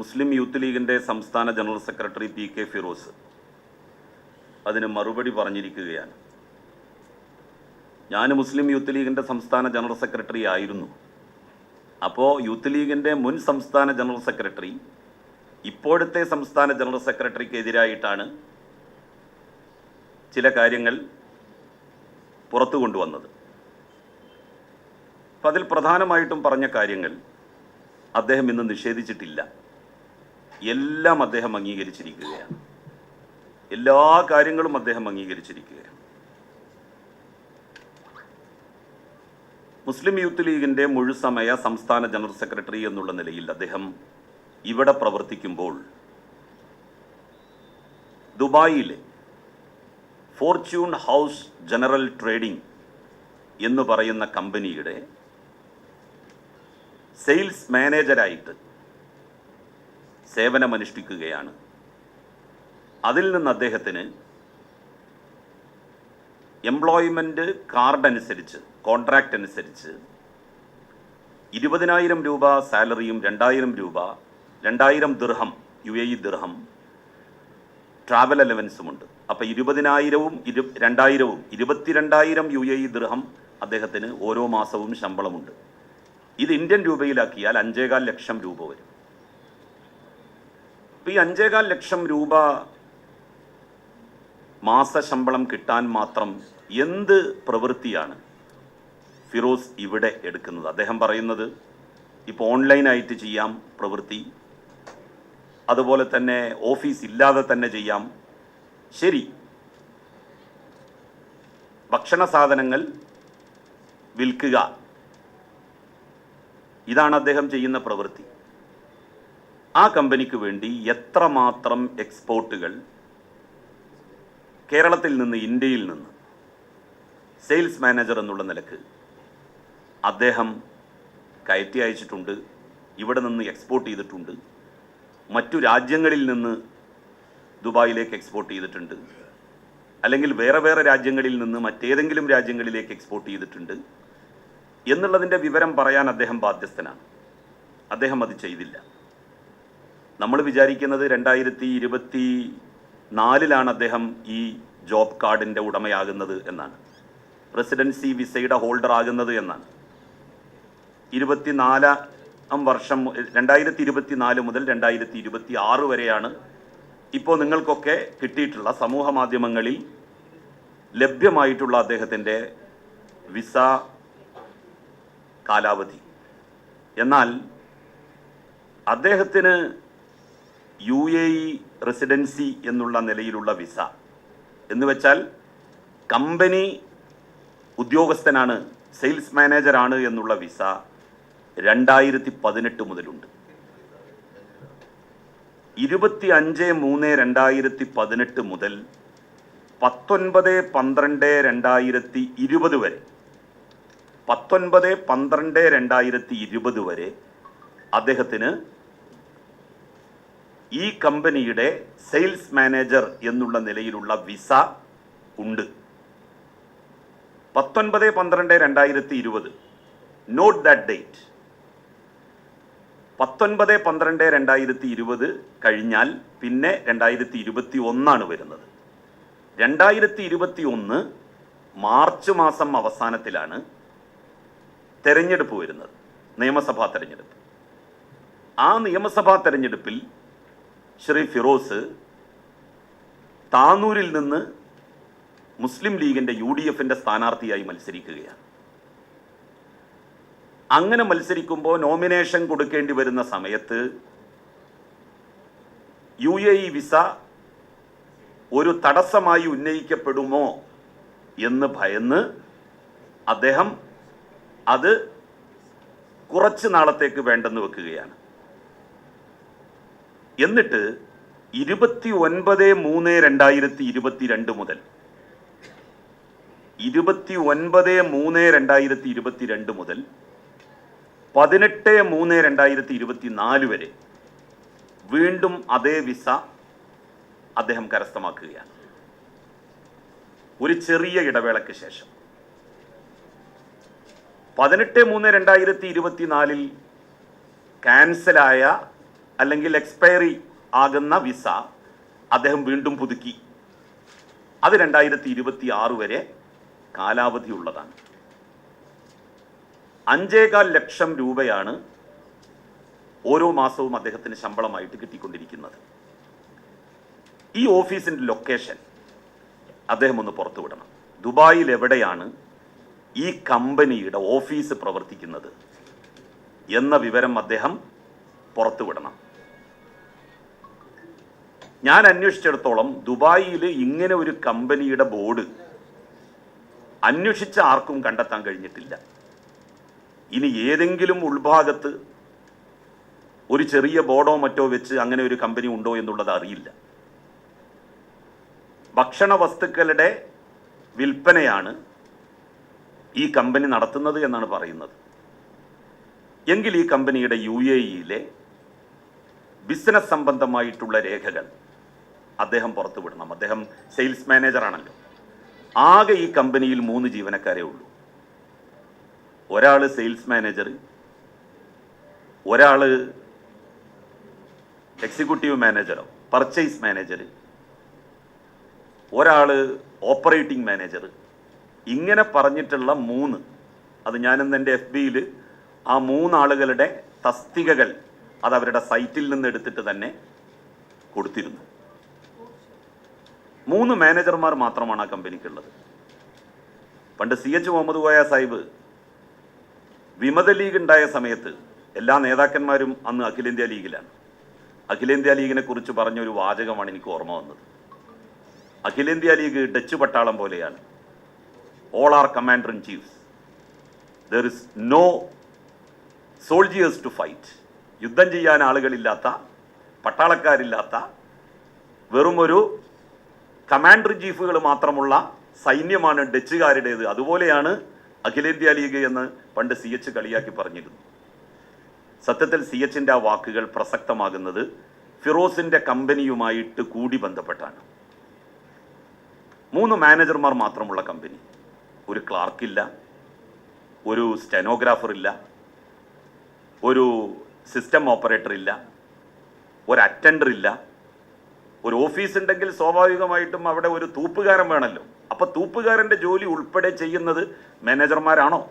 മുസ്ലിം youth ലീഗിന്റെ സംസ്ഥാന general secretary P K Firoz അതിന് മറുപടി പറഞ്ഞിരിക്കുകയാണ്. ഞാൻ മുസ്ലിം യൂത്ത് ലീഗിന്റെ സംസ്ഥാന ജനറൽ സെക്രട്ടറി ആയിരുന്നു. അപ്പോൾ യൂത്ത് ലീഗിന്റെ മുൻ സംസ്ഥാന ജനറൽ സെക്രട്ടറി ഇപ്പോഴത്തെ സംസ്ഥാന ജനറൽ സെക്രട്ടറിക്ക് എതിരായിട്ടാണ് ചില കാര്യങ്ങൾ പുറത്തു കൊണ്ടുവന്നത്. അപ്പം അതിൽ പ്രധാനമായിട്ടും പറഞ്ഞ കാര്യങ്ങൾ അദ്ദേഹം ഇന്ന് നിഷേധിച്ചിട്ടില്ല. എല്ലാം അദ്ദേഹം അംഗീകരിച്ചിരിക്കുകയാണ്. എല്ലാ കാര്യങ്ങളും അദ്ദേഹം അംഗീകരിച്ചിരിക്കുകയാണ്. മുസ്ലിം യൂത്ത് ലീഗിന്റെ മുഴുസമയ സംസ്ഥാന ജനറൽ സെക്രട്ടറി എന്നുള്ള നിലയിൽ അദ്ദേഹം ഇവിടെ പ്രവർത്തിക്കുമ്പോൾ ദുബായിലെ ഫോർച്യൂൺ ഹൗസ് ജനറൽ ട്രേഡിംഗ് എന്ന് പറയുന്ന കമ്പനിയുടെ സെയിൽസ് മാനേജരായിട്ട് സേവനമനുഷ്ഠിക്കുകയാണ്. അതിൽ നിന്ന് അദ്ദേഹത്തിന് എംപ്ലോയ്മെന്റ് കാർഡ് അനുസരിച്ച് കോൺട്രാക്റ്റ് അനുസരിച്ച് ഇരുപതിനായിരം രൂപ സാലറിയും രണ്ടായിരം രൂപ രണ്ടായിരം ദിർഹം യു എ ഇ ദിർഹം ട്രാവൽ അലവൻസുമുണ്ട്. അപ്പോൾ ഇരുപതിനായിരവും ഇരു രണ്ടായിരവും ഇരുപത്തിരണ്ടായിരം യു എ ഇ ദിർഹം അദ്ദേഹത്തിന് ഓരോ മാസവും ശമ്പളമുണ്ട്. ഇത് ഇന്ത്യൻ രൂപയിലാക്കിയാൽ അഞ്ചേകാൽ ലക്ഷം രൂപ വരും. ഈ അഞ്ചേകാൽ ലക്ഷം രൂപ മാസ ശമ്പളം കിട്ടാൻ മാത്രം എന്ത് പ്രവൃത്തിയാണ് ഫിറോസ് ഇവിടെ എടുക്കുന്നത്? അദ്ദേഹം പറയുന്നത് ഇപ്പോൾ ഓൺലൈനായിട്ട് ചെയ്യാം പ്രവൃത്തി അതുപോലെ തന്നെ ഓഫീസ് ഇല്ലാതെ തന്നെ ചെയ്യാം. ശരി. ഭക്ഷണ സാധനങ്ങൾ വിൽക്കുക. ഇതാണ് അദ്ദേഹം ചെയ്യുന്ന പ്രവൃത്തി. ആ കമ്പനിക്ക് വേണ്ടി എത്രമാത്രം എക്സ്പോർട്ടുകൾ കേരളത്തിൽ നിന്ന് ഇന്ത്യയിൽ നിന്ന് സെയിൽസ് മാനേജർ എന്നുള്ള നിലയ്ക്ക് അദ്ദേഹം കയറ്റി അയച്ചിട്ടുണ്ട് ഇവിടെ നിന്ന് എക്സ്പോർട്ട് ചെയ്തിട്ടുണ്ട് മറ്റു രാജ്യങ്ങളിൽ നിന്ന് ദുബായിലേക്ക് എക്സ്പോർട്ട് ചെയ്തിട്ടുണ്ട് അല്ലെങ്കിൽ വേറെ വേറെ രാജ്യങ്ങളിൽ നിന്ന് മറ്റേതെങ്കിലും രാജ്യങ്ങളിലേക്ക് എക്സ്പോർട്ട് ചെയ്തിട്ടുണ്ട് എന്നുള്ളതിന്റെ വിവരം പറയാൻ അദ്ദേഹം ബാധ്യസ്ഥനാണ്. അദ്ദേഹം അത് ചെയ്തില്ല. നമ്മൾ വിചാരിക്കുന്നത് രണ്ടായിരത്തി ഇരുപത്തി നാലിലാണ് അദ്ദേഹം ഈ ജോബ് കാർഡിന്റെ ഉടമയാകുന്നത് എന്നാണ്. റെസിഡൻസി വിസയുടെ ഹോൾഡർ ആകുന്നത് എന്നാണ്. ഇരുപത്തിനാലാം വർഷം രണ്ടായിരത്തി ഇരുപത്തി നാല് മുതൽ രണ്ടായിരത്തി ഇരുപത്തി ആറ് വരെയാണ് ഇപ്പോൾ നിങ്ങൾക്കൊക്കെ കിട്ടിയിട്ടുള്ള സമൂഹ മാധ്യമങ്ങളിൽ ലഭ്യമായിട്ടുള്ള അദ്ദേഹത്തിന്റെ വിസ കാലാവധി. എന്നാൽ അദ്ദേഹത്തിന് യു എ ഇ റെസിഡൻസി എന്നുള്ള നിലയിലുള്ള വിസ. എന്ന് വെച്ചാൽ കമ്പനി ഉദ്യോഗസ്ഥനാണ് സെയിൽസ് മാനേജറാണ് എന്നുള്ള വിസ രണ്ടായിരത്തി പതിനെട്ട് മുതലുണ്ട്. ഇരുപത്തി അഞ്ച് മൂന്ന് രണ്ടായിരത്തി പതിനെട്ട് മുതൽ പത്തൊൻപത് പന്ത്രണ്ട് രണ്ടായിരത്തി ഇരുപത് വരെ. പത്തൊൻപത് പന്ത്രണ്ട് രണ്ടായിരത്തി ഇരുപത് വരെ അദ്ദേഹത്തിന് ഈ കമ്പനിയുടെ സെയിൽസ് മാനേജർ എന്നുള്ള നിലയിലുള്ള വിസ ഉണ്ട്. പത്തൊൻപത് പന്ത്രണ്ട് രണ്ടായിരത്തി ഇരുപത്. നോട്ട് ദാറ്റ് ഡേറ്റ് പത്തൊൻപത് പന്ത്രണ്ട് രണ്ടായിരത്തി ഇരുപത് കഴിഞ്ഞാൽ പിന്നെ രണ്ടായിരത്തി ഇരുപത്തി ഒന്നാണ് വരുന്നത്. രണ്ടായിരത്തി ഇരുപത്തി ഒന്ന് മാർച്ച് മാസം അവസാനത്തിലാണ് തെരഞ്ഞെടുപ്പ് വരുന്നത്. നിയമസഭാ തെരഞ്ഞെടുപ്പ്. ആ നിയമസഭാ തെരഞ്ഞെടുപ്പിൽ ശ്രീ ഫിറോസ് താനൂരിൽ നിന്ന് മുസ്ലിം ലീഗിന്റെ യു ഡി എഫിന്റെ സ്ഥാനാർത്ഥിയായി മത്സരിക്കുകയാണ്. അങ്ങനെ മത്സരിക്കുമ്പോൾ നോമിനേഷൻ കൊടുക്കേണ്ടി വരുന്ന സമയത്ത് യു എ ഇ വിസ ഒരു തടസ്സമായി ഉന്നയിക്കപ്പെടുമോ എന്ന് ഭയന്ന് അദ്ദേഹം അത് കുറച്ച് നാളത്തേക്ക് വേണ്ടെന്ന് വെക്കുകയാണ്. എന്നിട്ട് ഇരുപത്തി ഒൻപത് മൂന്ന് രണ്ടായിരത്തി ഇരുപത്തി രണ്ട് മുതൽ ഇരുപത്തി ഒൻപത് മൂന്ന് രണ്ടായിരത്തി ഇരുപത്തി രണ്ട് മുതൽ പതിനെട്ട് മൂന്ന് രണ്ടായിരത്തി ഇരുപത്തി നാല് വരെ വീണ്ടും അതേ വിസ അദ്ദേഹം കരസ്ഥമാക്കുകയാണ്. ഒരു ചെറിയ ഇടവേളയ്ക്ക് ശേഷം. പതിനെട്ട് മൂന്ന് രണ്ടായിരത്തി ഇരുപത്തിനാലിൽ ക്യാൻസലായ അല്ലെങ്കിൽ എക്സ്പയറി ആകുന്ന വിസ അദ്ദേഹം വീണ്ടും പുതുക്കി. അത് രണ്ടായിരത്തി ഇരുപത്തി ആറ് വരെ കാലാവധി ഉള്ളതാണ്. അഞ്ചേകാൽ ലക്ഷം രൂപയാണ് ഓരോ മാസവും അദ്ദേഹത്തിന് ശമ്പളമായിട്ട് കിട്ടിക്കൊണ്ടിരിക്കുന്നത്. ഈ ഓഫീസിന്റെ ലൊക്കേഷൻ അദ്ദേഹം ഒന്ന് പുറത്തുവിടണം. ദുബായിൽ എവിടെയാണ് ഈ കമ്പനിയുടെ ഓഫീസ് പ്രവർത്തിക്കുന്നത് എന്ന വിവരം അദ്ദേഹം പുറത്തുവിടണം ഞാൻ അന്വേഷിച്ചിടത്തോളം ദുബായിൽ ഇങ്ങനെ ഒരു കമ്പനിയുടെ ബോർഡ് അന്വേഷിച്ച ആർക്കും കണ്ടെത്താൻ കഴിഞ്ഞിട്ടില്ല. ഇനി ഏതെങ്കിലും ഉൾഭാഗത്ത് ഒരു ചെറിയ ബോർഡോ മറ്റോ വെച്ച് അങ്ങനെ ഒരു കമ്പനി ഉണ്ടോ എന്നുള്ളത് അറിയില്ല. ഭക്ഷണ വസ്തുക്കളുടെ വിൽപ്പനയാണ് ഈ കമ്പനി നടത്തുന്നത് എന്നാണ് പറയുന്നത്. എങ്കിൽ ഈ കമ്പനിയുടെ യു എ ഇയിലെ ബിസിനസ് സംബന്ധമായിട്ടുള്ള രേഖകൾ അദ്ദേഹം പുറത്തുവിടണം അദ്ദേഹം സെയിൽസ് മാനേജറാണല്ലോ ആകെ ഈ കമ്പനിയിൽ മൂന്ന് ജീവനക്കാരേ ഉള്ളൂ. ഒരാൾ സെയിൽസ് മാനേജർ ഒരാൾ എക്സിക്യൂട്ടീവ് മാനേജറോ പർച്ചേസ് മാനേജർ ഒരാൾ ഓപ്പറേറ്റിംഗ് മാനേജർ ഇങ്ങനെ പറഞ്ഞിട്ടുള്ള മൂന്ന് അത് ഞാനിന്ന് എന്റെ എഫ് ബിയിൽ ആ മൂന്നാളുകളുടെ തസ്തികകൾ അത് അവരുടെ സൈറ്റിൽ നിന്ന് എടുത്തിട്ട് തന്നെ കൊടുത്തിരുന്നു. മൂന്ന് മാനേജർമാർ മാത്രമാണ് ആ കമ്പനിക്കുള്ളത്. പണ്ട് സി എച്ച് മുഹമ്മദ് കോയ സാഹിബ് വിമത ലീഗ് ഉണ്ടായ സമയത്ത് എല്ലാ നേതാക്കന്മാരും അന്ന് അഖിലേന്ത്യാ ലീഗിലാണ്. അഖിലേന്ത്യാ ലീഗിനെ കുറിച്ച് പറഞ്ഞ ഒരു വാചകമാണ് എനിക്ക് ഓർമ്മ വന്നത്. അഖിലേന്ത്യാ ലീഗ് ഡച്ച് പട്ടാളം പോലെയാണ്. All are commander in chiefs there is no soldiers to fight യുദ്ധം ചെയ്യാൻ ആളുകളില്ലാത്ത പട്ടാളക്കാരില്ലാത്ത വെറും ഒരു കമാൻഡർ ചീഫുകൾ മാത്രമുള്ള സൈന്യമാണ് ഡച്ചുകാരുടേത്. അതുപോലെയാണ് അഖിലേന്ത്യാ ലീഗ് എന്ന് പണ്ട് സി എച്ച് കളിയാക്കി പറഞ്ഞിരുന്നു. സത്യത്തിൽ സി എച്ചിന്റെ ആ വാക്കുകൾ പ്രസക്തമാകുന്നത് ഫിറോസിന്റെ കമ്പനിയുമായിട്ട് കൂടി ബന്ധപ്പെട്ടാണ്. മൂന്ന് മാനേജർമാർ മാത്രമുള്ള കമ്പനി. ഒരു ക്ലാർക്കില്ല ഒരു സ്റ്റെനോഗ്രാഫർ ഇല്ല ഒരു സിസ്റ്റം ഓപ്പറേറ്റർ ഇല്ല ഒരു അറ്റൻഡർ ഇല്ല. ഒരു ഓഫീസ് ഉണ്ടെങ്കിൽ സ്വാഭാവികമായിട്ടും അവിടെ ഒരു തൂപ്പുകാരൻ വേണമല്ലോ അപ്പൊ തൂപ്പുകാരന്റെ ജോലി ഉൾപ്പെടെ ചെയ്യുന്നത് മാനേജർമാരാണോ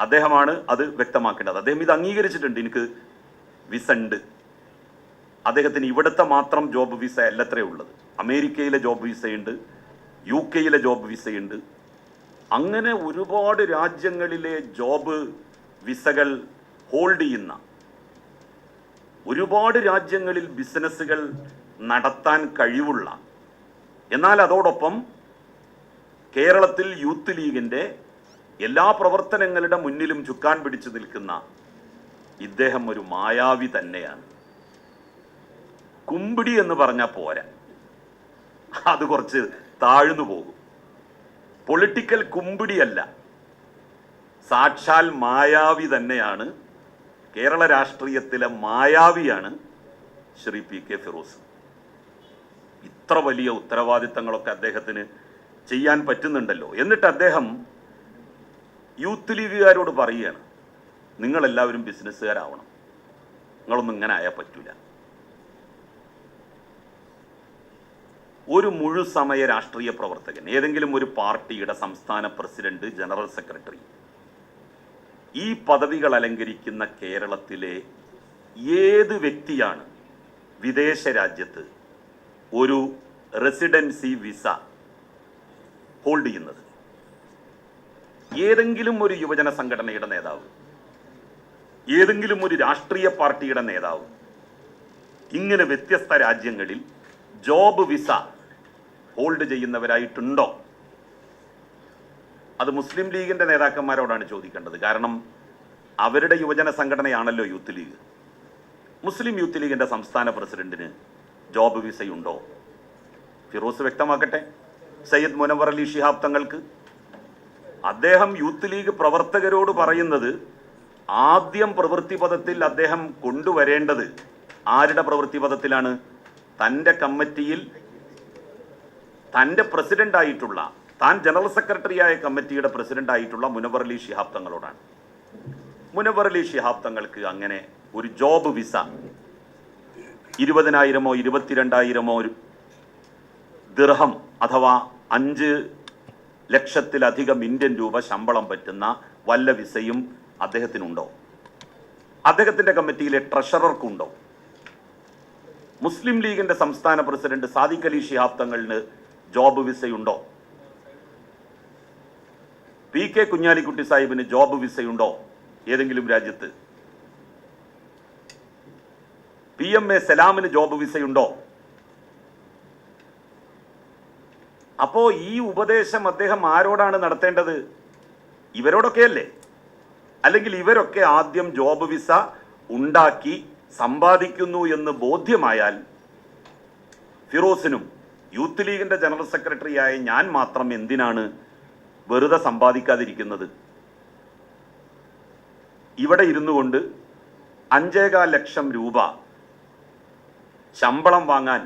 അദ്ദേഹമാണ് അത് വ്യക്തമാക്കേണ്ടത്. അദ്ദേഹം ഇത് അംഗീകരിച്ചിട്ടുണ്ട്. എനിക്ക് വിസ ഉണ്ട്. അദ്ദേഹത്തിന് ഇവിടുത്തെ മാത്രം ജോബ് വിസ അല്ലത്രേ ഉള്ളത്. അമേരിക്കയിലെ ജോബ് വിസയുണ്ട് യു കെയിലെ ജോബ് വിസയുണ്ട് അങ്ങനെ ഒരുപാട് രാജ്യങ്ങളിലെ ജോബ് വിസകൾ ഹോൾഡ് ചെയ്യുന്ന ഒരുപാട് രാജ്യങ്ങളിൽ ബിസിനസ്സുകൾ നടത്താൻ കഴിവുള്ള എന്നാൽ അതോടൊപ്പം കേരളത്തിൽ യൂത്ത് ലീഗിന്റെ എല്ലാ പ്രവർത്തനങ്ങളുടെ മുന്നിലും ചുക്കാൻ പിടിച്ചു നിൽക്കുന്ന ഇദ്ദേഹം ഒരു മായാവി തന്നെയാണ്. കുമ്പിടി എന്ന് പറഞ്ഞാൽ പോരാ. അത് കുറച്ച് താഴ്ന്നു പോകും. പൊളിറ്റിക്കൽ കുമ്പിടിയല്ല സാക്ഷാൽ മായാവി തന്നെയാണ് കേരള രാഷ്ട്രീയത്തിലെ മായാവിയാണ് ശ്രീ പി കെ ഫിറോസ്. ഇത്ര വലിയ ഉത്തരവാദിത്തങ്ങളൊക്കെ അദ്ദേഹത്തിന് ചെയ്യാൻ പറ്റുന്നുണ്ടല്ലോ. എന്നിട്ട് അദ്ദേഹം യൂത്ത് ലീഗുകാരോട് പറയുകയാണ് നിങ്ങളെല്ലാവരും ബിസിനസ്സുകാരാവണം. നിങ്ങളൊന്നും ഇങ്ങനെ ആയാൽ പറ്റൂല. ഒരു മുഴുസമയ രാഷ്ട്രീയ പ്രവർത്തകൻ ഏതെങ്കിലും ഒരു പാർട്ടിയുടെ സംസ്ഥാന പ്രസിഡന്റ് ജനറൽ സെക്രട്ടറി ഈ പദവികൾ അലങ്കരിക്കുന്ന കേരളത്തിലെ ഏത് വ്യക്തിയാണ് വിദേശ രാജ്യത്ത് ഒരു റെസിഡൻസി വിസ ഹോൾഡ് ചെയ്യുന്നത്? ഏതെങ്കിലും ഒരു യുവജന സംഘടനയുടെ നേതാവ് ഏതെങ്കിലും ഒരു രാഷ്ട്രീയ പാർട്ടിയുടെ നേതാവ് ഇങ്ങനെ വ്യത്യസ്ത രാജ്യങ്ങളിൽ ജോബ് വിസ ഹോൾഡ് ചെയ്യുന്നവരായിട്ടുണ്ടോ? അത് മുസ്ലിം ലീഗിന്റെ നേതാക്കന്മാരോടാണ് ചോദിക്കേണ്ടത്. കാരണം അവരുടെ യുവജന സംഘടനയാണല്ലോ യൂത്ത് ലീഗ്. മുസ്ലിം യൂത്ത് ലീഗിന്റെ സംസ്ഥാന പ്രസിഡന്റിന് ജോബ് വിസയുണ്ടോ? ഫിറോസ് വ്യക്തമാക്കട്ടെ. സയ്യിദ് മുനവർ അലി ഷിഹാബ് തങ്ങൾക്ക്. അദ്ദേഹം യൂത്ത് ലീഗ് പ്രവർത്തകരോട് പറയുന്നത് ആദ്യം പ്രവൃത്തി പദത്തിൽ അദ്ദേഹം കൊണ്ടുവരേണ്ടത് ആരുടെ പ്രവൃത്തി പദത്തിലാണ് തന്റെ കമ്മിറ്റിയിൽ തന്റെ പ്രസിഡന്റ് ആയിട്ടുള്ള താൻ ജനറൽ സെക്രട്ടറിയായ കമ്മിറ്റിയുടെ പ്രസിഡന്റ് ആയിട്ടുള്ള മുനവർ അലി ഷിഹാബ് തങ്ങളോടാണ്. മുനവർ അലി ഷിഹാബ് തങ്ങൾക്ക് അങ്ങനെ ഒരു ജോബ് വിസ ഇരുപതിനായിരമോ ഇരുപത്തിരണ്ടായിരമോ ഒരു ദിർഹം അഥവാ അഞ്ച് ലക്ഷത്തിലധികം ഇന്ത്യൻ രൂപ ശമ്പളം പറ്റുന്ന വല്ല വിസയും അദ്ദേഹത്തിനുണ്ടോ? അദ്ദേഹത്തിന്റെ കമ്മിറ്റിയിലെ ട്രഷറർക്കുണ്ടോ? മുസ്ലിം ലീഗിന്റെ സംസ്ഥാന പ്രസിഡന്റ് സാദിഖ് അലി ഷിഹാബ് തങ്ങളിന് ജോബ് വിസയുണ്ടോ? പി കെ കുഞ്ഞാലിക്കുട്ടി സാഹിബിന് ജോബ് വിസയുണ്ടോ? ഏതെങ്കിലും രാജ്യത്ത്? പി എം എ സലാമിന് ജോബ് വിസയുണ്ടോ? അപ്പോ ഈ ഉപദേശം അദ്ദേഹം ആരോടാണ് നടത്തേണ്ടത്? ഇവരോടൊക്കെയല്ലേ? അല്ലെങ്കിൽ ഇവരൊക്കെ ആദ്യം ജോബ് വിസ ഉണ്ടാക്കി സമ്പാദിക്കുന്നു എന്ന് ബോധ്യമായാൽ ഫിറോസിനും യൂത്ത് ലീഗിന്റെ ജനറൽ സെക്രട്ടറിയായ ഞാൻ മാത്രം എന്തിനാണ് വെറുതെ സമ്പാദിക്കാതിരിക്കുന്നത്. ഇവിടെ ഇരുന്നു കൊണ്ട് അഞ്ചേകാൽ ലക്ഷം രൂപ ശമ്പളം വാങ്ങാൻ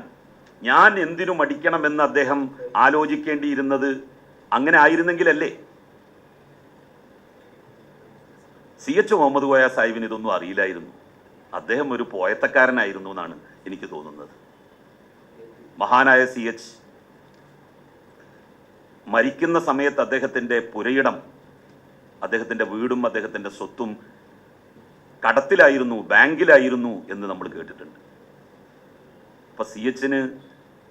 ഞാൻ എന്തിനു മടിക്കണമെന്ന് അദ്ദേഹം ആലോചിക്കേണ്ടിയിരുന്നത് അങ്ങനെ ആയിരുന്നെങ്കിലല്ലേ? സി എച്ച് മുഹമ്മദ് കോയ സാഹിബിന് ഇതൊന്നും അറിയില്ലായിരുന്നു. അദ്ദേഹം ഒരു പോയത്തക്കാരനായിരുന്നു എന്നാണ് എനിക്ക് തോന്നുന്നത്. മഹാനായ സി എച്ച് മരിക്കുന്ന സമയത്ത് അദ്ദേഹത്തിന്റെ പുരയിടം അദ്ദേഹത്തിന്റെ വീടും അദ്ദേഹത്തിന്റെ സ്വത്തും കടത്തിലായിരുന്നു ബാങ്കിലായിരുന്നു എന്ന് നമ്മൾ കേട്ടിട്ടുണ്ട്. അപ്പം സി എച്ചിന്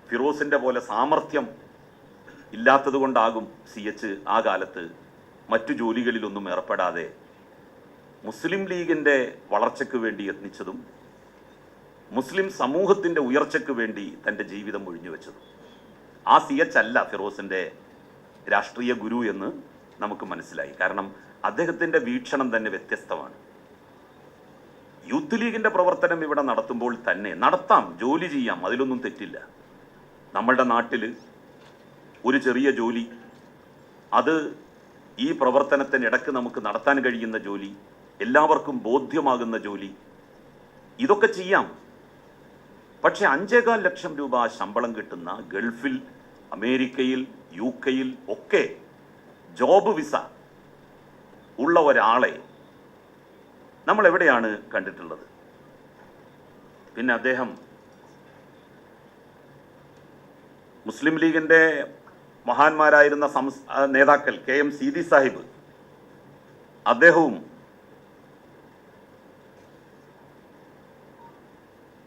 ഫിറോസിന്റെ പോലെ സാമർഥ്യം ഇല്ലാത്തത് കൊണ്ടാകും സി എച്ച് ആ കാലത്ത് മറ്റു ജോലികളിലൊന്നും ഏർപ്പെടാതെ മുസ്ലിം ലീഗിന്റെ വളർച്ചയ്ക്ക് വേണ്ടി യത്നിച്ചതും മുസ്ലിം സമൂഹത്തിന്റെ ഉയർച്ചയ്ക്ക് വേണ്ടി തന്റെ ജീവിതം ഒഴിഞ്ഞു വെച്ചതും ആ സി എച്ച് അല്ല ഫിറോസിന്റെ രാഷ്ട്രീയ ഗുരു എന്ന് നമുക്ക് മനസ്സിലായി. കാരണം അദ്ദേഹത്തിന്റെ വീക്ഷണം തന്നെ വ്യത്യസ്തമാണ്. യൂത്ത് ലീഗിന്റെ പ്രവർത്തനം ഇവിടെ നടത്തുമ്പോൾ തന്നെ നടത്താം ജോലി ചെയ്യാം അതിലൊന്നും തെറ്റില്ല. നമ്മളുടെ നാട്ടിൽ ഒരു ചെറിയ ജോലി അത് ഈ പ്രവർത്തനത്തിനിടക്ക് നമുക്ക് നടത്താൻ കഴിയുന്ന ജോലി എല്ലാവർക്കും ബോധ്യമാകുന്ന ജോലി ഇതൊക്കെ ചെയ്യാം. പക്ഷെ അഞ്ചേകാൽ ലക്ഷം രൂപ ശമ്പളം കിട്ടുന്ന ഗൾഫിൽ അമേരിക്കയിൽ യു കെയിൽ ഒക്കെ ജോബ് വിസ ഉള്ള ഒരാളെ നമ്മൾ എവിടെയാണ് കണ്ടിട്ടുള്ളത്? പിന്നെ അദ്ദേഹം മുസ്ലിം ലീഗിന്റെ മഹാന്മാരായിരുന്ന നേതാക്കൾ കെ എം സീതി സാഹിബ് അദ്ദേഹവും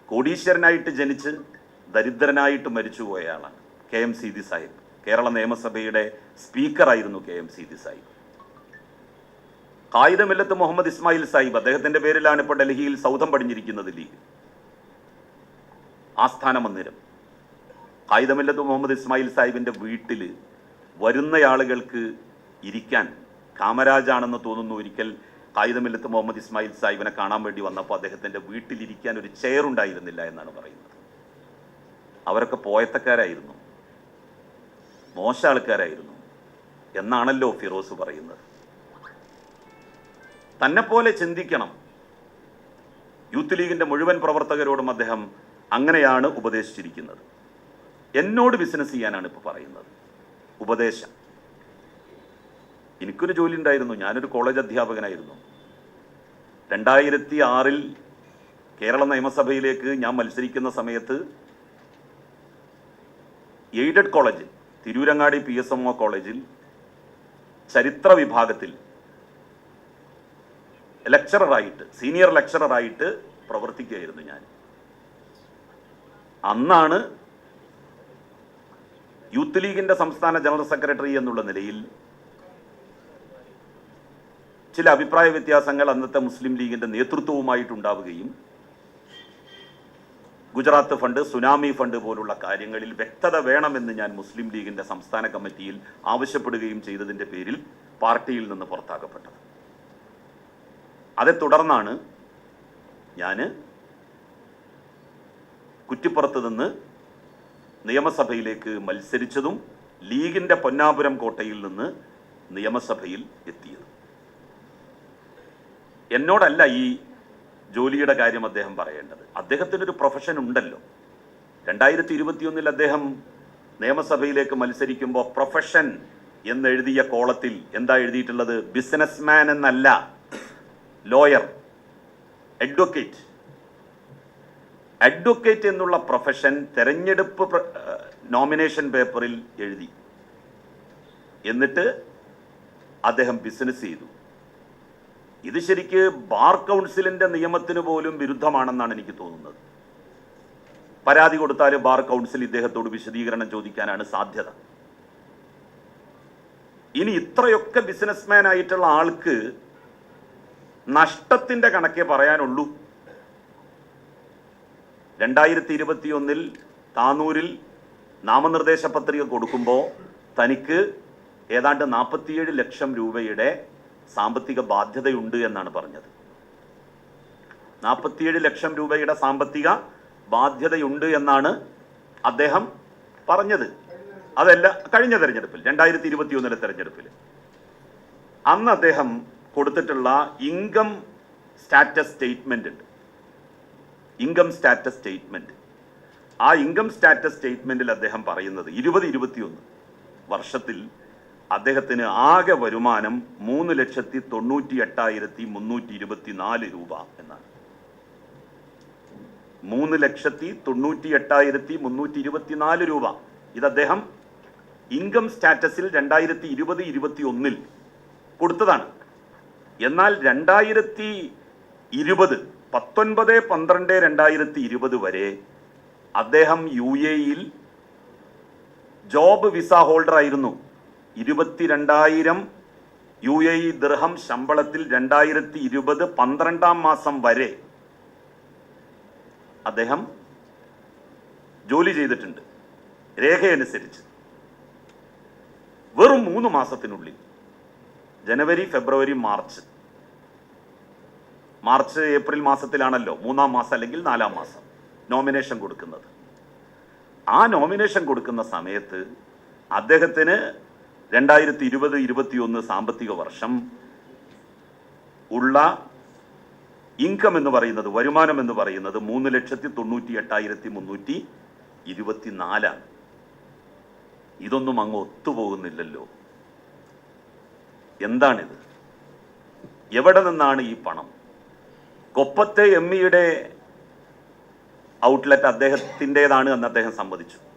കോടീശ്വരനായിട്ട് ജനിച്ച് ദരിദ്രനായിട്ട് മരിച്ചുപോയ ആളാണ് കെ എം സീതി സാഹിബ്. കേരള നിയമസഭയുടെ സ്പീക്കറായിരുന്നു കെ എം സീതി സാഹിബ് കായികമില്ലത്ത് മുഹമ്മദ് ഇസ്മായിൽ സാഹിബ് അദ്ദേഹത്തിന്റെ പേരിലാണ് ഇപ്പോൾ ഡൽഹിയിൽ സൗധം പടിഞ്ഞിരിക്കുന്നത് ലീഗ്. ആസ്ഥാന മന്ദിരം കായികമില്ലത്ത് മുഹമ്മദ് ഇസ്മായിൽ സാഹിബിന്റെ വീട്ടിൽ വരുന്ന ആളുകൾക്ക് ഇരിക്കാൻ കാമരാജാണെന്ന് തോന്നുന്നു ഒരിക്കൽ കായികമില്ലത്ത് മുഹമ്മദ് ഇസ്മായിൽ സാഹിബിനെ കാണാൻ വേണ്ടി വന്നപ്പോൾ അദ്ദേഹത്തിന്റെ വീട്ടിലിരിക്കാൻ ഒരു ചെയർ ഉണ്ടായിരുന്നില്ല എന്നാണ് പറയുന്നത്. അവരൊക്കെ പോയത്തക്കാരായിരുന്നു. മോശ ആൾക്കാരായിരുന്നു എന്നാണല്ലോ ഫിറോസ് പറയുന്നത്. തന്നെപ്പോലെ ചിന്തിക്കണം. യൂത്ത് ലീഗിന്റെ മുഴുവൻ പ്രവർത്തകരോടും അദ്ദേഹം അങ്ങനെയാണ് ഉപദേശിച്ചിരിക്കുന്നത്. എന്നോട് ബിസിനസ് ചെയ്യാനാണ് ഇപ്പോൾ പറയുന്നത്. ഉപദേശം. എനിക്കൊരു ജോലി ഉണ്ടായിരുന്നു. ഞാനൊരു കോളേജ് അധ്യാപകനായിരുന്നു. രണ്ടായിരത്തി ആറിൽ കേരള നിയമസഭയിലേക്ക് ഞാൻ മത്സരിക്കുന്ന സമയത്ത് എയ്ഡഡ് കോളേജിൽ Tirurangadi P S M O കോളേജിൽ ചരിത്ര വിഭാഗത്തിൽ ലെക്ചററായിട്ട് സീനിയർ ലെക്ചററായിട്ട് പ്രവർത്തിക്കുകയായിരുന്നു ഞാൻ. അന്നാണ് യൂത്ത് ലീഗിന്റെ സംസ്ഥാന ജനറൽ സെക്രട്ടറി എന്നുള്ള നിലയിൽ ചില അഭിപ്രായ വ്യത്യാസങ്ങൾ അന്നത്തെ മുസ്ലിം ലീഗിന്റെ നേതൃത്വവുമായിട്ടുണ്ടാവുകയും ഗുജറാത്ത് ഫണ്ട് സുനാമി ഫണ്ട് പോലുള്ള കാര്യങ്ങളിൽ വ്യക്തത വേണമെന്ന് ഞാൻ മുസ്ലിം ലീഗിന്റെ സംസ്ഥാന കമ്മിറ്റിയിൽ ആവശ്യപ്പെടുകയും ചെയ്തതിന്റെ പേരിൽ പാർട്ടിയിൽ നിന്ന് പുറത്താക്കപ്പെട്ടത്. അതേ തുടർന്നാണ് ഞാൻ കുറ്റിപ്പുറത്ത് നിന്ന് നിയമസഭയിലേക്ക് മത്സരിച്ചതും ലീഗിന്റെ പൊന്നാപുരം കോട്ടയിൽ നിന്ന് നിയമസഭയിൽ എത്തിയത്. എന്നോടല്ല ഈ ജോലിയുടെ കാര്യം അദ്ദേഹം പറയേണ്ടത്. അദ്ദേഹത്തിനൊരു പ്രൊഫഷൻ ഉണ്ടല്ലോ. രണ്ടായിരത്തി ഇരുപത്തിയൊന്നിൽ അദ്ദേഹം നിയമസഭയിലേക്ക് മത്സരിക്കുമ്പോൾ പ്രൊഫഷൻ എന്നെഴുതിയ കോളത്തിൽ എന്താ എഴുതിയിട്ടുള്ളത്? ബിസിനസ്മാൻ എന്നല്ല ലോയർ അഡ്വക്കേറ്റ് അഡ്വക്കേറ്റ് എന്നുള്ള പ്രൊഫഷൻ തെരഞ്ഞെടുപ്പ് നോമിനേഷൻ പേപ്പറിൽ എഴുതി. എന്നിട്ട് അദ്ദേഹം ബിസിനസ് ചെയ്തു. ഇത് ശരിക്ക് ബാർ കൗൺസിലിന്റെ നിയമത്തിന് പോലും വിരുദ്ധമാണെന്നാണ് എനിക്ക് തോന്നുന്നത്. പരാതി കൊടുത്താൽ ബാർ കൗൺസിൽ ഇദ്ദേഹത്തോട് വിശദീകരണം ചോദിക്കാനാണ് സാധ്യത. ഇനി ഇത്രയൊക്കെ ബിസിനസ്മാൻ ആയിട്ടുള്ള ആൾക്ക് നഷ്ടത്തിന്റെ കണക്കേ പറയാനുള്ളൂ. രണ്ടായിരത്തി ഇരുപത്തിയൊന്നിൽ താനൂരിൽ നാമനിർദ്ദേശ പത്രിക കൊടുക്കുമ്പോൾ തനിക്ക് ഏതാണ്ട് നാൽപ്പത്തിയേഴ് ലക്ഷം രൂപയുടെ സാമ്പത്തിക ബാധ്യതയുണ്ട് എന്നാണ് പറഞ്ഞത്. നാൽപ്പത്തിയേഴ് ലക്ഷം രൂപയുടെ സാമ്പത്തിക ബാധ്യതയുണ്ട് എന്നാണ് അദ്ദേഹം പറഞ്ഞത്. അതല്ല കഴിഞ്ഞ തെരഞ്ഞെടുപ്പിൽ രണ്ടായിരത്തി ഇരുപത്തി ഒന്നിലെ തെരഞ്ഞെടുപ്പിൽ. അന്ന് അദ്ദേഹം കൊടുത്തിട്ടുള്ള ഇൻകം സ്റ്റാറ്റസ് സ്റ്റേറ്റ്മെന്റ് ഉണ്ട്. Income status statement. ആ ഇൻകം സ്റ്റാറ്റസ് സ്റ്റേറ്റ്മെന്റിൽ അദ്ദേഹം പറയുന്നത് ഇരുപത് ഇരുപത്തിയൊന്ന് വർഷത്തിൽ അദ്ദേഹത്തിന് ആകെ വരുമാനം മൂന്ന് ലക്ഷത്തി തൊണ്ണൂറ്റി എട്ടായിരത്തി മുന്നൂറ്റി ഇരുപത്തി നാല് രൂപ എന്നാണ്. മൂന്ന് ലക്ഷത്തി തൊണ്ണൂറ്റി എട്ടായിരത്തി മുന്നൂറ്റി ഇരുപത്തിനാല് രൂപ. ഇത് അദ്ദേഹം ഇൻകം സ്റ്റാറ്റസിൽ രണ്ടായിരത്തി ഇരുപത് ഇരുപത്തി ഒന്നിൽ കൊടുത്തതാണ്. എന്നാൽ രണ്ടായിരത്തി ഇരുപത് പത്തൊൻപത് പന്ത്രണ്ട് രണ്ടായിരത്തി ഇരുപത് വരെ അദ്ദേഹം യു എയിൽ ജോബ് വിസ ഹോൾഡർ ആയിരുന്നു ഇരുപത്തിരണ്ടായിരം യു എ ഇ ദൃഹം ശമ്പളത്തിൽ രണ്ടായിരത്തി ഇരുപത് പന്ത്രണ്ടാം മാസം വരെ അദ്ദേഹം ജോലി ചെയ്തിട്ടുണ്ട്. രേഖയനുസരിച്ച്. വെറും മൂന്ന് മാസത്തിനുള്ളിൽ ജനുവരി ഫെബ്രുവരി മാർച്ച്. മാർച്ച് ഏപ്രിൽ മാസത്തിലാണല്ലോ മൂന്നാം മാസം അല്ലെങ്കിൽ നാലാം മാസം നോമിനേഷൻ കൊടുക്കുന്നത്. ആ നോമിനേഷൻ കൊടുക്കുന്ന സമയത്ത് അദ്ദേഹത്തിന് രണ്ടായിരത്തി ഇരുപത് ഇരുപത്തിയൊന്ന് സാമ്പത്തിക വർഷം ഉള്ള ഇൻകം എന്ന് പറയുന്നത് വരുമാനം എന്ന് പറയുന്നത് മൂന്ന് ലക്ഷത്തി തൊണ്ണൂറ്റി എട്ടായിരത്തി മുന്നൂറ്റി ഇരുപത്തിനാലാണ്. ഇതൊന്നും അങ്ങ് ഒത്തുപോകുന്നില്ലല്ലോ. എന്താണിത്? എവിടെ നിന്നാണ് ഈ പണം? കൊപ്പത്തെ എം ഇയുടെ ഔട്ട്ലെറ്റ് അദ്ദേഹത്തിന്റെതാണ് എന്ന് അദ്ദേഹം സമ്മതിച്ചു.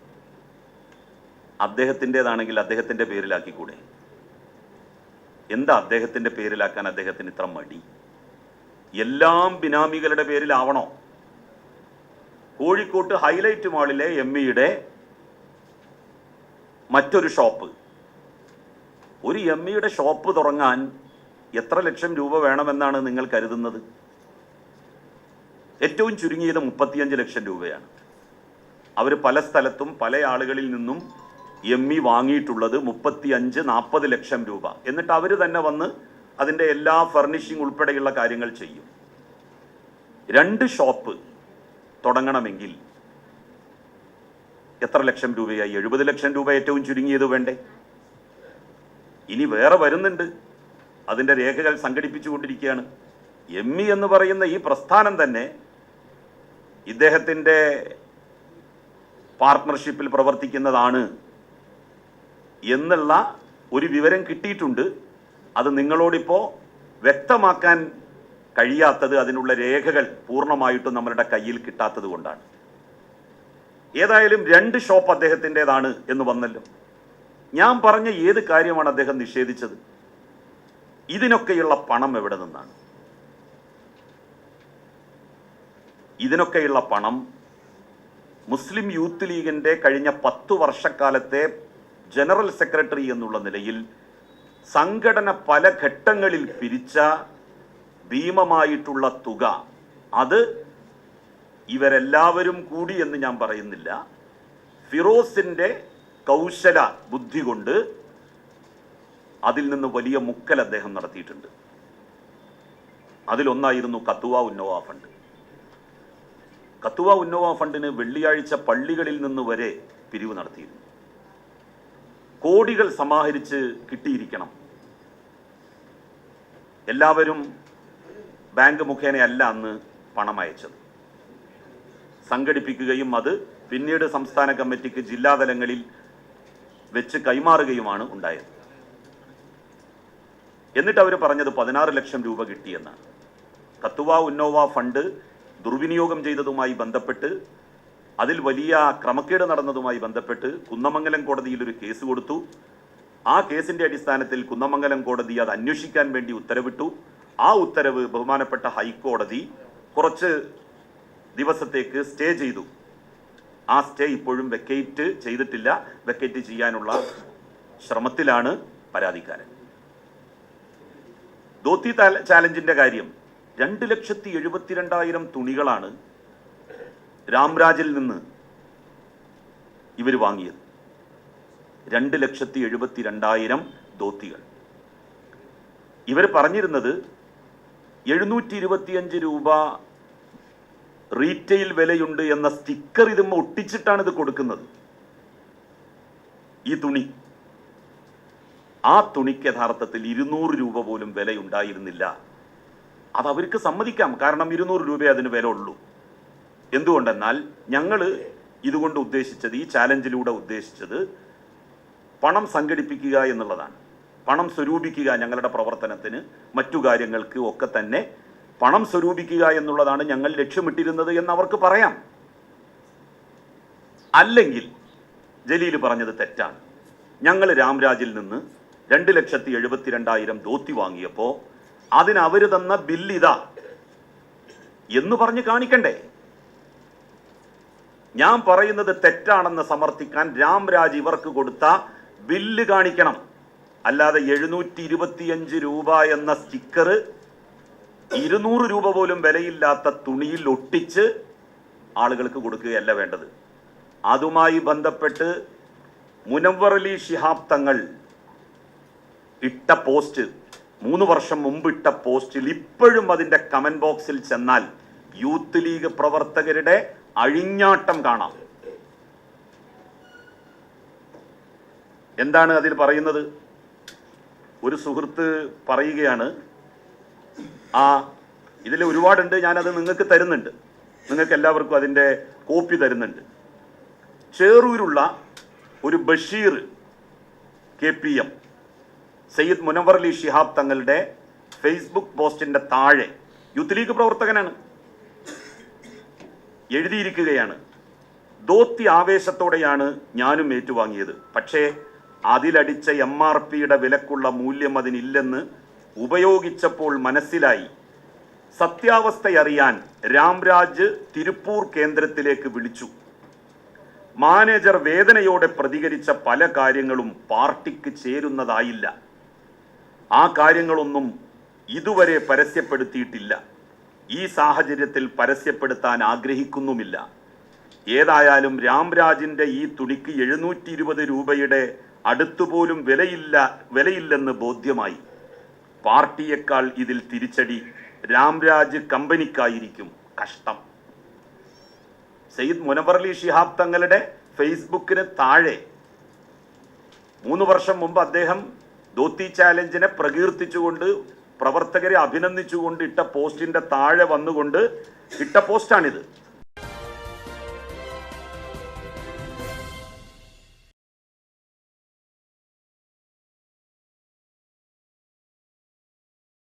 അദ്ദേഹത്തിന്റെതാണെങ്കിൽ അദ്ദേഹത്തിന്റെ പേരിലാക്കിക്കൂടെ? എന്താ അദ്ദേഹത്തിന്റെ പേരിലാക്കാൻ അദ്ദേഹത്തിന് ഇത്ര മടി? എല്ലാം ബിനാമികളുടെ പേരിലാവണോ? കോഴിക്കോട്ട് ഹൈലൈറ്റ് മാളിലെ എം ഇയുടെ മറ്റൊരു ഷോപ്പ്. ഒരു എം ഇയുടെ ഷോപ്പ് തുടങ്ങാൻ എത്ര ലക്ഷം രൂപ വേണമെന്നാണ് നിങ്ങൾ കരുതുന്നത്? ഏറ്റവും ചുരുങ്ങിയത് മുപ്പത്തിയഞ്ച് ലക്ഷം രൂപയാണ്. അവർ പല സ്ഥലത്തും പല ആളുകളിൽ നിന്നും എം ഇ വാങ്ങിയിട്ടുള്ളത് മുപ്പത്തി അഞ്ച് നാൽപ്പത് ലക്ഷം രൂപ. എന്നിട്ട് അവർ തന്നെ വന്ന് അതിന്റെ എല്ലാ ഫർണിഷിംഗ് ഉൾപ്പെടെയുള്ള കാര്യങ്ങൾ ചെയ്യും. രണ്ട് ഷോപ്പ് തുടങ്ങണമെങ്കിൽ എത്ര ലക്ഷം രൂപയായി? എഴുപത് ലക്ഷം രൂപ ഏറ്റവും ചുരുങ്ങിയത് വേണ്ടേ? ഇനി വേറെ വരുന്നുണ്ട്. അതിന്റെ രേഖകൾ സംഘടിപ്പിച്ചുകൊണ്ടിരിക്കുകയാണ്. എം ഇ എന്ന് പറയുന്ന ഈ പ്രസ്ഥാനം തന്നെ ഇദ്ദേഹത്തിന്റെ പാർട്ട്ണർഷിപ്പിൽ പ്രവർത്തിക്കുന്നതാണ് എന്നുള്ള ഒരു വിവരം കിട്ടിയിട്ടുണ്ട്. അത് നിങ്ങളോടിപ്പോൾ വ്യക്തമാക്കാൻ കഴിയാത്തത് അതിനുള്ള രേഖകൾ പൂർണമായിട്ടും നമ്മളുടെ കയ്യിൽ കിട്ടാത്തത് കൊണ്ടാണ്. ഏതായാലും രണ്ട് ഷോപ്പ് അദ്ദേഹത്തിന്റെതാണ് എന്ന് വന്നല്ലോ. ഞാൻ പറഞ്ഞ ഏത് കാര്യമാണ് അദ്ദേഹം നിഷേധിച്ചത്? ഇതിനൊക്കെയുള്ള പണം എവിടെ നിന്നാണ്? ഇതിനൊക്കെയുള്ള പണം മുസ്ലിം യൂത്ത് ലീഗിന്റെ കഴിഞ്ഞ പത്തു വർഷക്കാലത്തെ ജനറൽ സെക്രട്ടറി എന്നുള്ള നിലയിൽ സംഘടന പല ഘട്ടങ്ങളിൽ പിരിച്ച ഭീമമായിട്ടുള്ള തുക അത് ഇവരെല്ലാവരും കൂടി എന്ന് ഞാൻ പറയുന്നില്ല. ഫിറോസിന്റെ കൗശല ബുദ്ധി കൊണ്ട് അതിൽ നിന്ന് വലിയ മുക്കൽ അദ്ദേഹം നടത്തിയിട്ടുണ്ട്. അതിലൊന്നായിരുന്നു കത്തുവ ഉന്നോവ ഫണ്ട്. കത്തുവ ഉന്നോവ ഫണ്ടിന് വെള്ളിയാഴ്ച പള്ളികളിൽ നിന്ന് വരെ പിരിവ് നടത്തിയിരുന്നു. കോടികൾ സമാഹരിച്ച് കിട്ടിയിരിക്കണം. എല്ലാവരും ബാങ്ക് മുഖേനയല്ല അന്ന് പണം അയച്ചത്. സംഘടിപ്പിക്കുകയും അത് പിന്നീട് സംസ്ഥാന കമ്മിറ്റിക്ക് ജില്ലാതലങ്ങളിൽ വെച്ച് കൈമാറുകയുമാണ് ഉണ്ടായത്. എന്നിട്ട് അവർ പറഞ്ഞത് പതിനാറ് ലക്ഷം രൂപ കിട്ടിയെന്നാണ്. കത്തുവ ഉന്നോവ ഫണ്ട് ദുർവിനിയോഗം ചെയ്തതുമായി ബന്ധപ്പെട്ട് അതിൽ വലിയ ക്രമക്കേട് നടന്നതുമായി ബന്ധപ്പെട്ട് കുന്നമംഗലം കോടതിയിൽ ഒരു കേസ് കൊടുത്തു. ആ കേസിന്റെ അടിസ്ഥാനത്തിൽ കുന്നമംഗലം കോടതി അത് അന്വേഷിക്കാൻ വേണ്ടി ഉത്തരവിട്ടു. ആ ഉത്തരവ് ബഹുമാനപ്പെട്ട ഹൈക്കോടതി കുറച്ച് ദിവസത്തേക്ക് സ്റ്റേ ചെയ്തു. ആ സ്റ്റേ ഇപ്പോഴും വെക്കേറ്റ് ചെയ്തിട്ടില്ല. വെക്കേറ്റ് ചെയ്യാനുള്ള ശ്രമത്തിലാണ് പരാതിക്കാരൻ. താല- ചാലഞ്ചിന്റെ കാര്യം രണ്ട് ലക്ഷത്തി എഴുപത്തിരണ്ടായിരം തുണികളാണ് രാംരാജിൽ നിന്ന് ഇവർ വാങ്ങിയത്. രണ്ട് ലക്ഷത്തി എഴുപത്തി രണ്ടായിരം ധോത്തികൾ ഇവർ പറഞ്ഞിരുന്നത് എഴുന്നൂറ്റി ഇരുപത്തിയഞ്ച് രൂപ റീറ്റെയിൽ വിലയുണ്ട് എന്ന സ്റ്റിക്കർ ഇതുമ്മ ഒട്ടിച്ചിട്ടാണ് ഇത് കൊടുക്കുന്നത്. ഈ തുണി. ആ തുണിക്ക് യഥാർത്ഥത്തിൽ ഇരുന്നൂറ് രൂപ പോലും വിലയുണ്ടായിരുന്നില്ല. അത് അവർക്ക് സമ്മതിക്കാം. കാരണം ഇരുന്നൂറ് രൂപയെ അതിന് വില ഉള്ളൂ എന്തുകൊണ്ടെന്നാൽ ഞങ്ങൾ ഇതുകൊണ്ട് ഉദ്ദേശിച്ചത് ഈ ചാലഞ്ചിലൂടെ ഉദ്ദേശിച്ചത് പണം സംഘടിപ്പിക്കുക എന്നുള്ളതാണ്. പണം സ്വരൂപിക്കുക ഞങ്ങളുടെ പ്രവർത്തനത്തിന് മറ്റു കാര്യങ്ങൾക്ക് ഒക്കെ തന്നെ പണം സ്വരൂപിക്കുക എന്നുള്ളതാണ് ഞങ്ങൾ ലക്ഷ്യമിട്ടിരുന്നത് എന്ന് അവർക്ക് പറയാം. അല്ലെങ്കിൽ ജലീൽ പറഞ്ഞത് തെറ്റാണ്. ഞങ്ങൾ രാംരാജിൽ നിന്ന് രണ്ട് ലക്ഷത്തി എഴുപത്തിരണ്ടായിരം ധോത്തി വാങ്ങിയപ്പോൾ അതിന് അവർ തന്ന ബില്ലിതാ എന്ന് പറഞ്ഞ് കാണിക്കണ്ടേ? ഞാൻ പറയുന്നത് തെറ്റാണെന്ന് സമർത്ഥിക്കാൻ രാംരാജ് ഇവർക്ക് കൊടുത്ത ബില്ല് കാണിക്കണം. അല്ലാതെ എഴുന്നൂറ്റി ഇരുപത്തിയഞ്ച് രൂപ എന്ന സ്റ്റിക്കർ ഇരുന്നൂറ് രൂപ പോലും വിലയില്ലാത്ത തുണിയിൽ ഒട്ടിച്ച് ആളുകൾക്ക് കൊടുക്കുകയല്ല വേണ്ടത്. അതുമായി ബന്ധപ്പെട്ട് മുനവർ അലി ശിഹാബ് തങ്ങൾ ഇട്ട പോസ്റ്റ് മൂന്ന് വർഷം മുമ്പ് ഇട്ട പോസ്റ്റിൽ ഇപ്പോഴും അതിന്റെ കമന്റ് ബോക്സിൽ ചെന്നാൽ യൂത്ത് ലീഗ് പ്രവർത്തകരുടെ അഴിഞ്ഞാട്ടം കാണാം. എന്താണ് അതിൽ പറയുന്നത്? ഒരു സുഹൃത്ത് പറയുകയാണ് ആ ഇതിൽ ഒരുപാടുണ്ട് ഞാനത് നിങ്ങൾക്ക് തരുന്നുണ്ട്. നിങ്ങൾക്ക് എല്ലാവർക്കും അതിന്റെ കോപ്പി തരുന്നുണ്ട്. ചേറൂരുള്ള ഒരു Basheer K P M Sayyid Munavvar Ali Shihab തങ്ങളുടെ ഫേസ്ബുക്ക് പോസ്റ്റിന്റെ താഴെ യൂത്ത് ലീഗ് പ്രവർത്തകനാണ്. എഴുതിയിരിക്കുകയാണ്. ദോത്തി ആവേശത്തോടെയാണ് ഞാനും ഏറ്റുവാങ്ങിയത്. പക്ഷേ അതിലടിച്ച എം ആർ പിയുടെ വിലക്കുള്ള മൂല്യം അതിനില്ലെന്ന് ഉപയോഗിച്ചപ്പോൾ മനസ്സിലായി. സത്യാവസ്ഥയറിയാൻ രാംരാജ് തിരുപ്പൂർ കേന്ദ്രത്തിലേക്ക് വിളിച്ചു. മാനേജർ വേദനയോടെ പ്രതികരിച്ച പല കാര്യങ്ങളും പാർട്ടിക്ക് ചേരുന്നതായില്ല. ആ കാര്യങ്ങളൊന്നും ഇതുവരെ പരസ്യപ്പെടുത്തിയിട്ടില്ല. ഈ സാഹചര്യത്തിൽ പരസ്യപ്പെടുത്താൻ ആഗ്രഹിക്കുന്നുമില്ല. ഏതായാലും രാംരാജിന്റെ ഈ തുണിക്ക് എഴുന്നൂറ്റി ഇരുപത് രൂപയുടെ അടുത്തുപോലും വിലയില്ല വിലയില്ലെന്ന് ബോധ്യമായി. പാർട്ടിയേക്കാൾ ഇതിൽ തിരിച്ചടി രാംരാജ് കമ്പനിക്കായിരിക്കും കഷ്ടം. സയ്യിദ് മുനവർലി ഷിഹാബ് തങ്ങളുടെ ഫേസ്ബുക്കിന് താഴെ. മൂന്ന് വർഷം മുമ്പ് അദ്ദേഹം ദോത്തി ചാലഞ്ചിനെ പ്രകീർത്തിച്ചുകൊണ്ട് പ്രവർത്തകരെ അഭിനന്ദിച്ചുകൊണ്ട് ഇട്ട പോസ്റ്റിന്റെ താഴെ വന്നുകൊണ്ട് ഇട്ട പോസ്റ്റാണിത്.